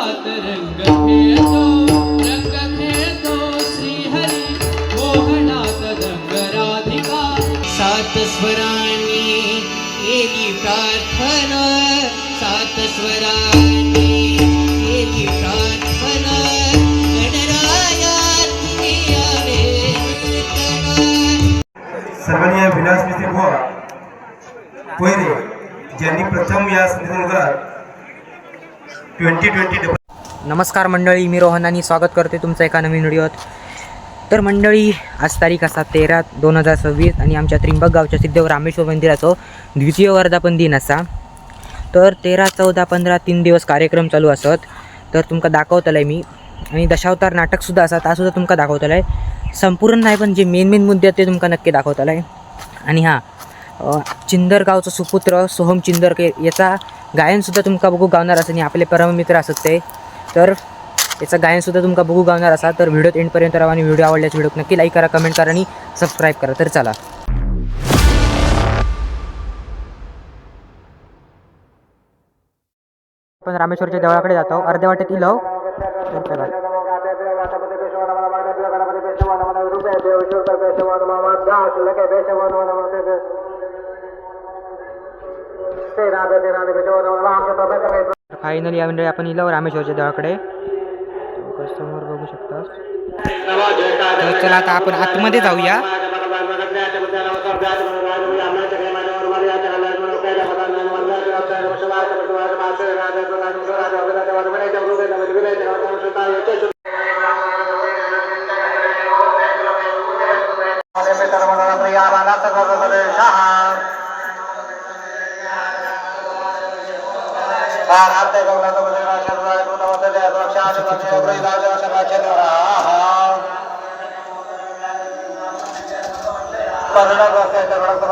मोहनात रंग खेळतो रंग खेळतो श्रीहरी मोहनात रंग राधिका। सात स्वरांनी केली प्रार्थना। सात स्वरांनी केली प्रार्थना। गणराया विलास मिस्त्री बुवा कोयरे ज्यांनी प्रथम या सिंधुदुर्गात ट्वेंटी ट्वेंटी नमस्कार मंडळी मी रोहन आणि स्वागत करते तुमचं एका नवीन व्हिडिओत. तर मंडळी आज तारीख असा तेरा दोन हजार सव्वीस आणि आमच्या त्रिंबक गावच्या सिद्धेव रामेश्वर मंदिराचो द्वितीय वर्धापन दिन असा. तर तेरा चौदा पंधरा तीन दिवस कार्यक्रम चालू असत. तर तुमका दाखवतलं मी. आणि दशावतार नाटकसुद्धा असा तासुद्धा तुमका दाखवतलं आहे संपूर्ण नाही पण जे मेन मेन मुद्दे आहेत ते तुमका नक्की दाखवतलं आहे आणि हां चिंदर गावचं सुपुत्र सोहम चिंदरके याचा गायनसुद्धा तुमका बघू गावणार असं आणि आपले परममित्र असत ते तर याचं गायनसुद्धा तुमका बघू गावणार असा तर व्हिडिओत एंडपर्यंत राहा आणि व्हिडिओ आवडल्यास व्हिडिओ नक्की लाईक करा कमेंट करा आणि सबस्क्राईब करा तर चला आपण रामेश्वरच्या देवळाकडे जातो अर्ध्या वाटेत इलव तर फायनली या मंडळी आपण इलो रामेश्वरच्या देवाकडे. समोर बघू शकता चला आता आपण आतमध्ये जाऊया. ahora.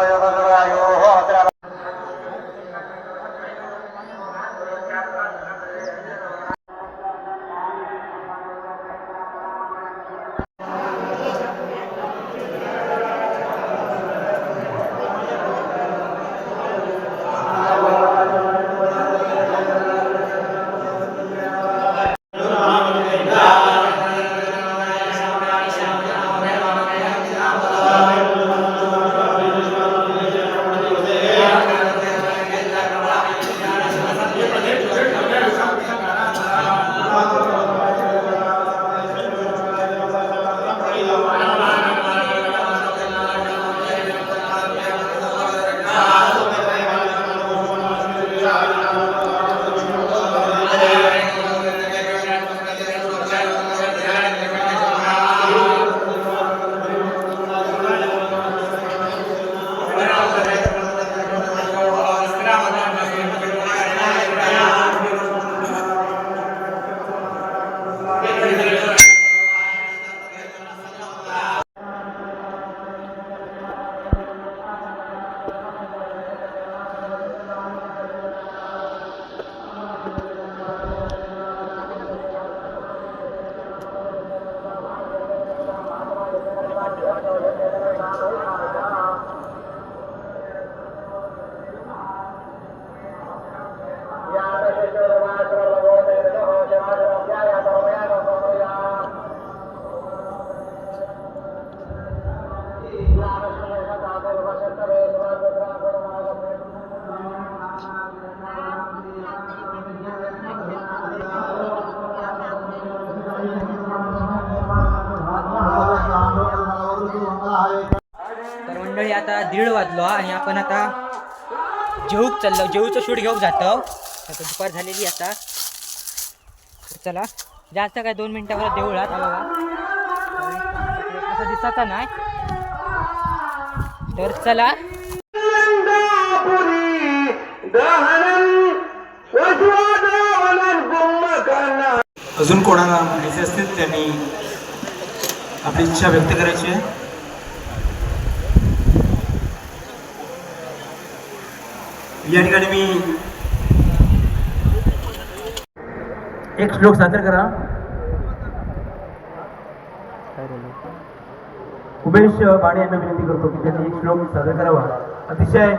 मंडळी आता दीड वाजलो आणि आपण आता जेऊक चाललो. जेऊचं शूट घेऊक जातो. आता दुपार झालेली आता. चला जास्त काय दोन मिनिटावर देऊळात बघा असं दिसत नाही. तर चला. अजून कोणाला म्हणायचे असतील त्यांनी आपली इच्छा व्यक्त करायची आहे? या ठिकाणी मी एक श्लोक सादर करा. उमेश बाणे यांना विनंती करतो की त्यांनी एक श्लोक सादर करावा. अतिशय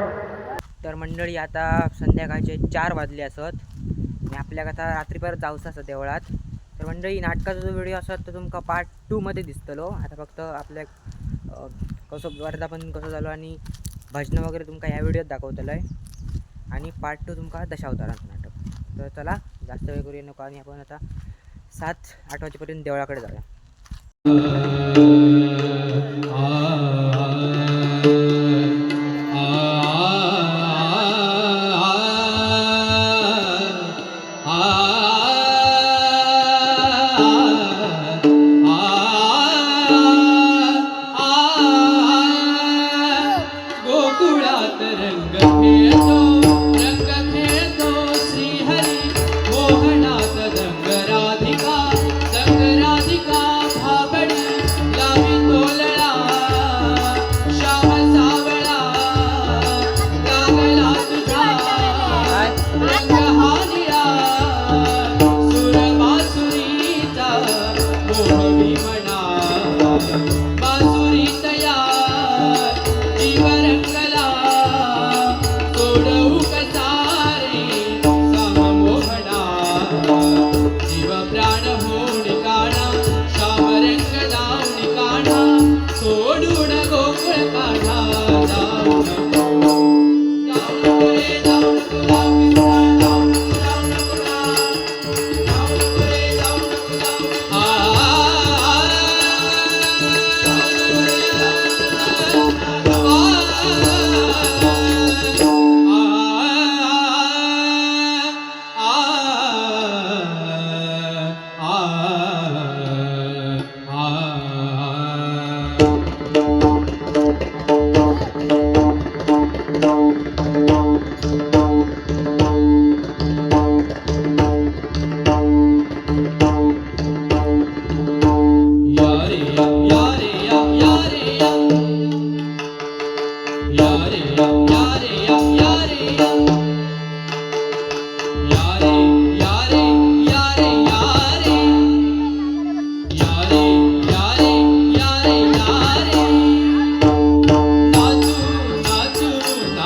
तर मंडळी आता संध्याकाळचे चार वाजले असत. आणि आपल्या कथा रात्रीपर जाऊसा असं देवळात. तर मंडळी नाटकाचा जो व्हिडिओ असत तो तुमका पार्ट टूमध्ये दिसतलो. आता फक्त आपल्या कसं वर्धापन कसं झालो आणि भजनं वगैरे तुमका ह्या व्हिडिओत दाखवतलं आहे आणि पार्ट टू तुमका दशावतारांचं नाटक. तर चला जास्त वेळ करू नको आणि आपण आता सात आठ वाजेपर्यंत देवळाकडे जाऊया.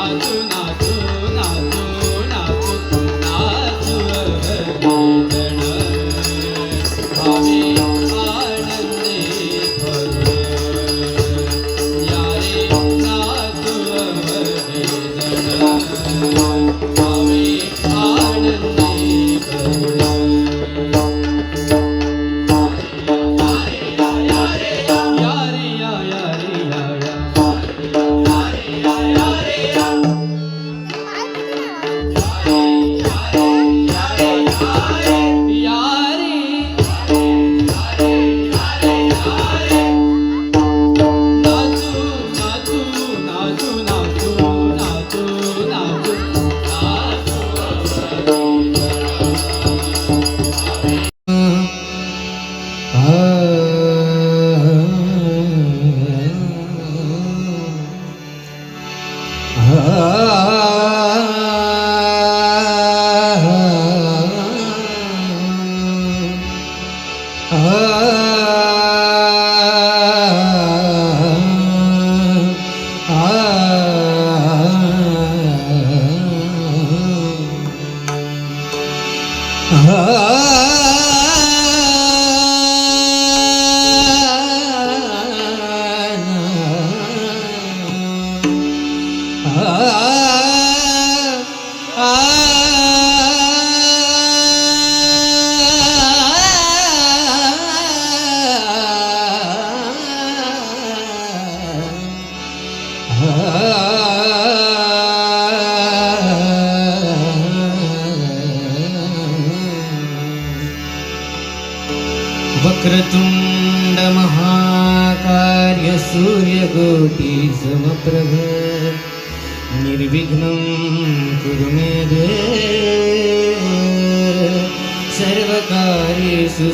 Thank you.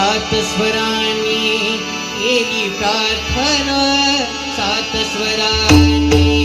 स्वरांनी केली प्रार्थना सात स्वरांनी केली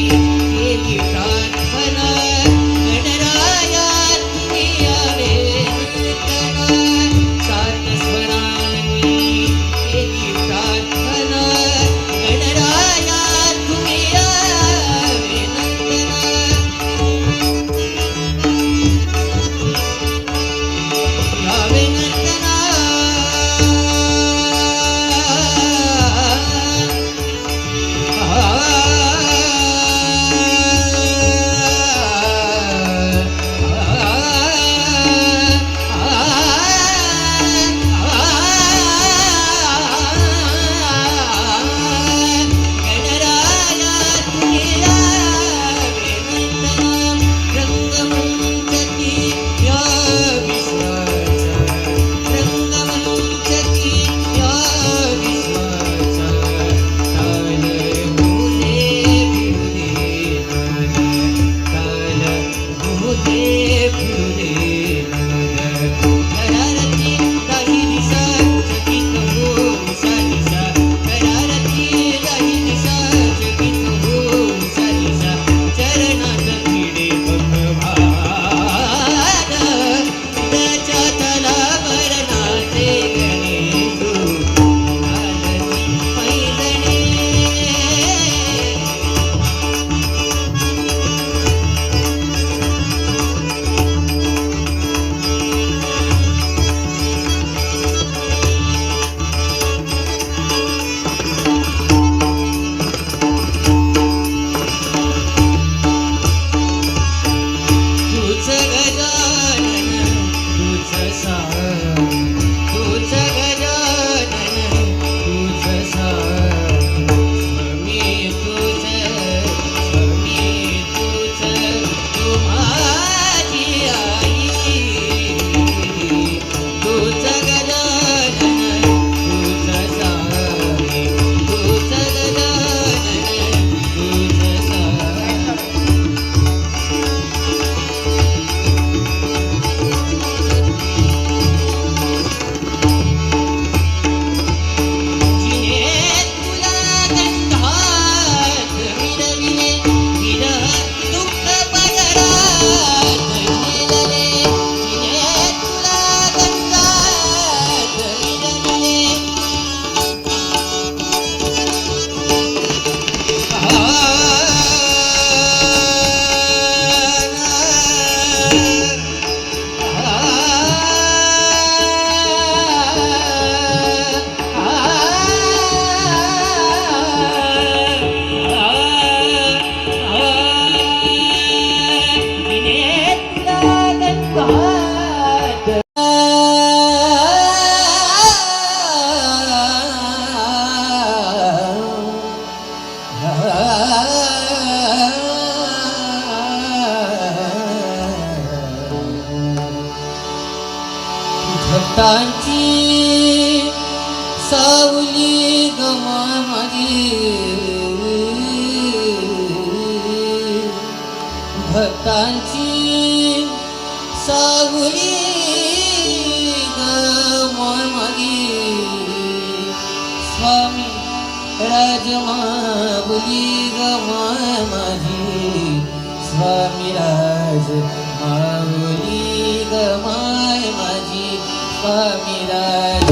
和사的.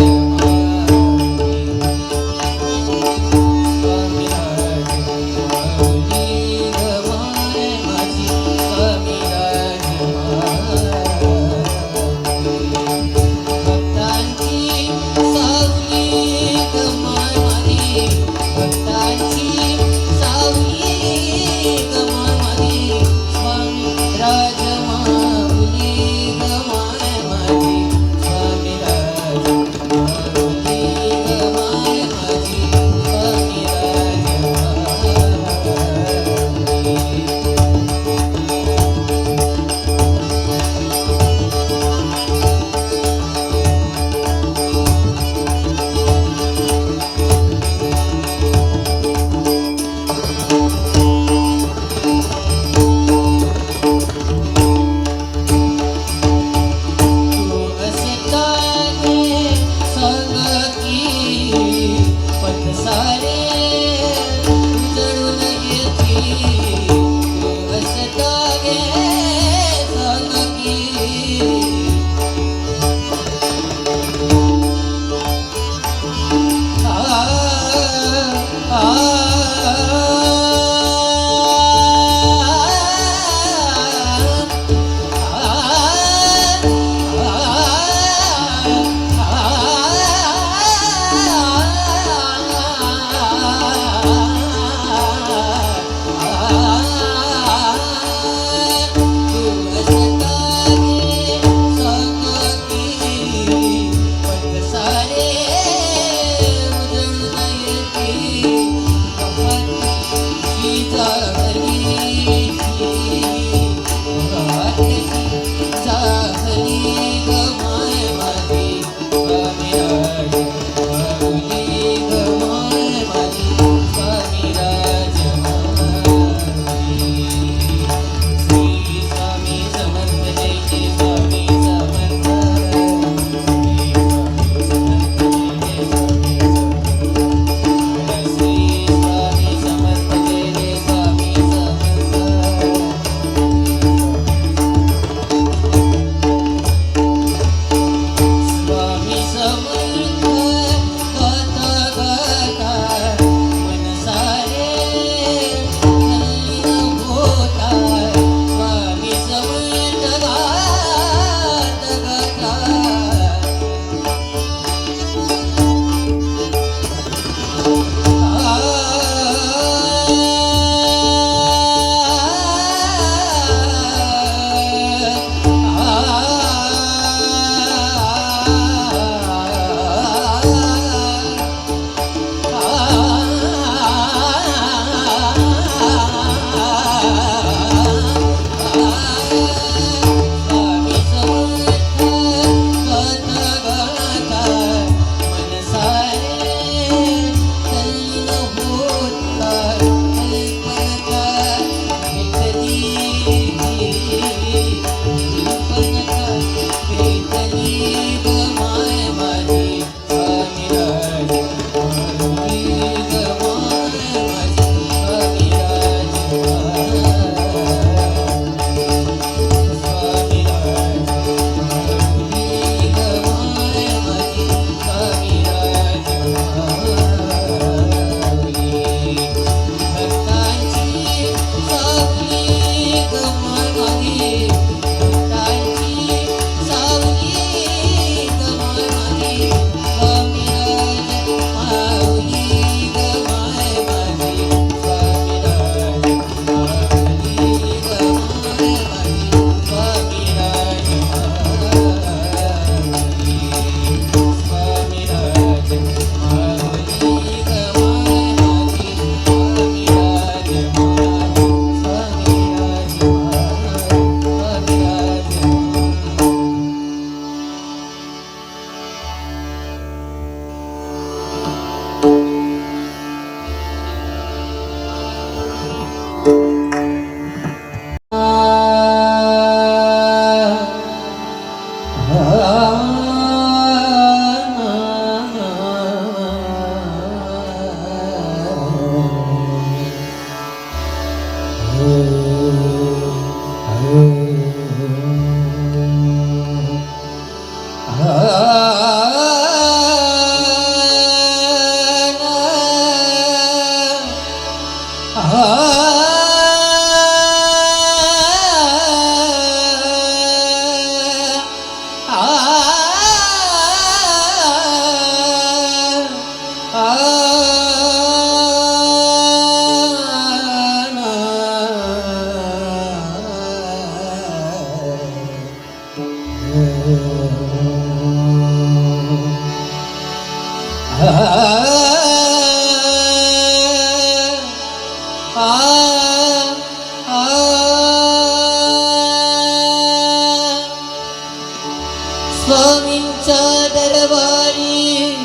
ස්වාමින්චා දරවාරී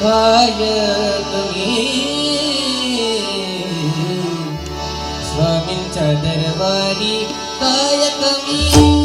කායකමී ස්වාමින්චා දරවාරී කායකමී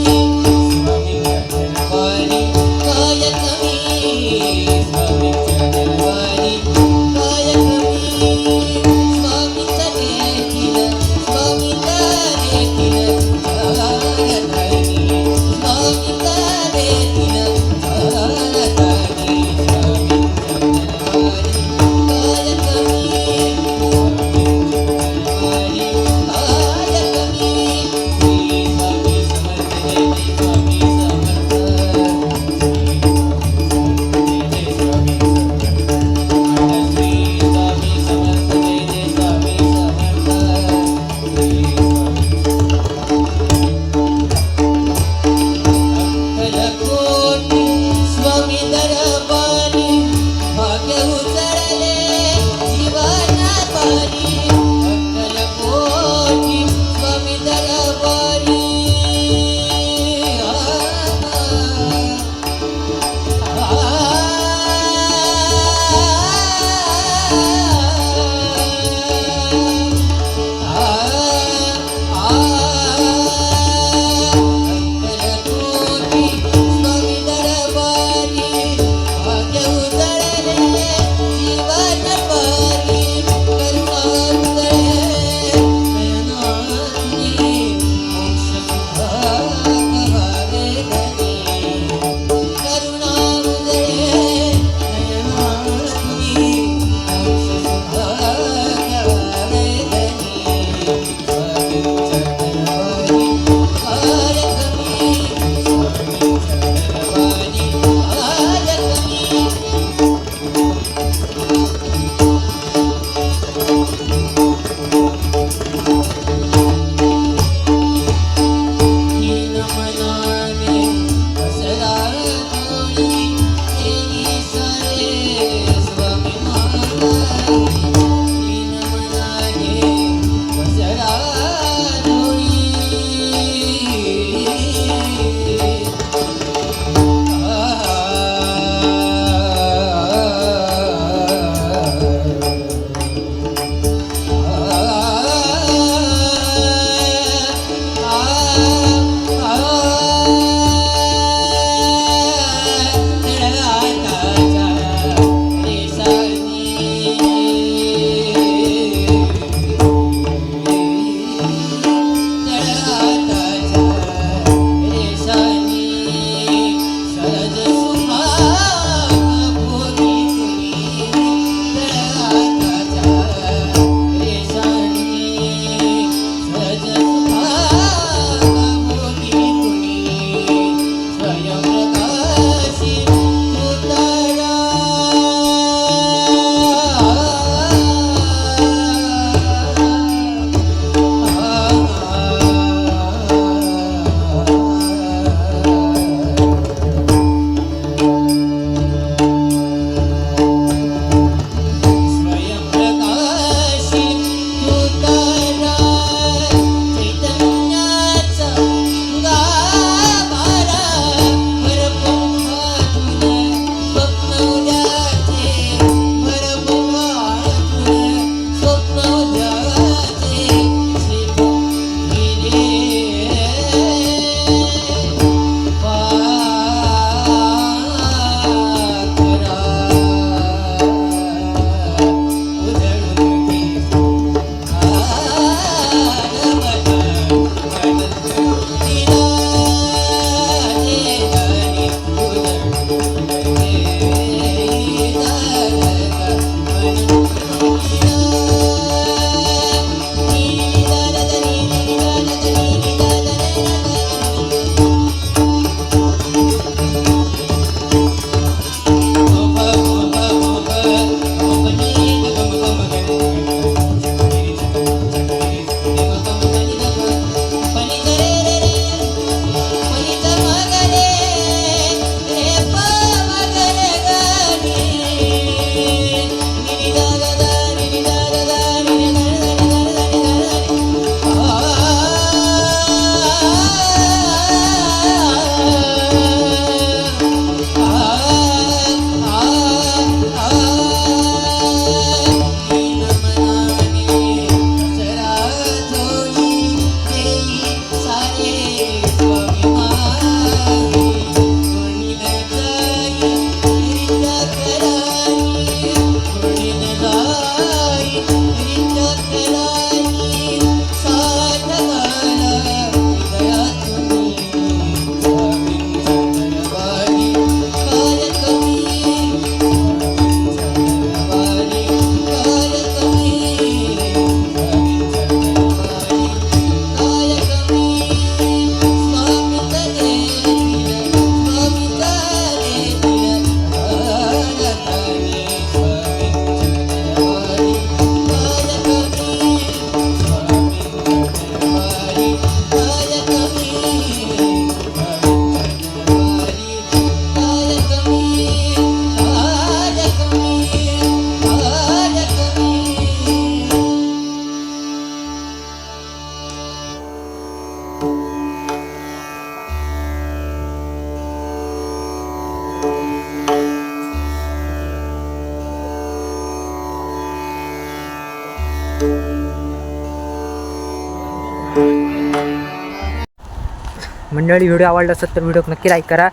मंडळी व्हिडिओ आवडला असेल तर व्हिडिओ नक्की लाईक करा.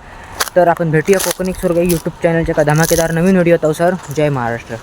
तर आपण भेटूया कोकणी स्वर्ग यूट्यूब चॅनलच्या का धमाकेदार नवीन व्हिडिओ सर जय महाराष्ट्र.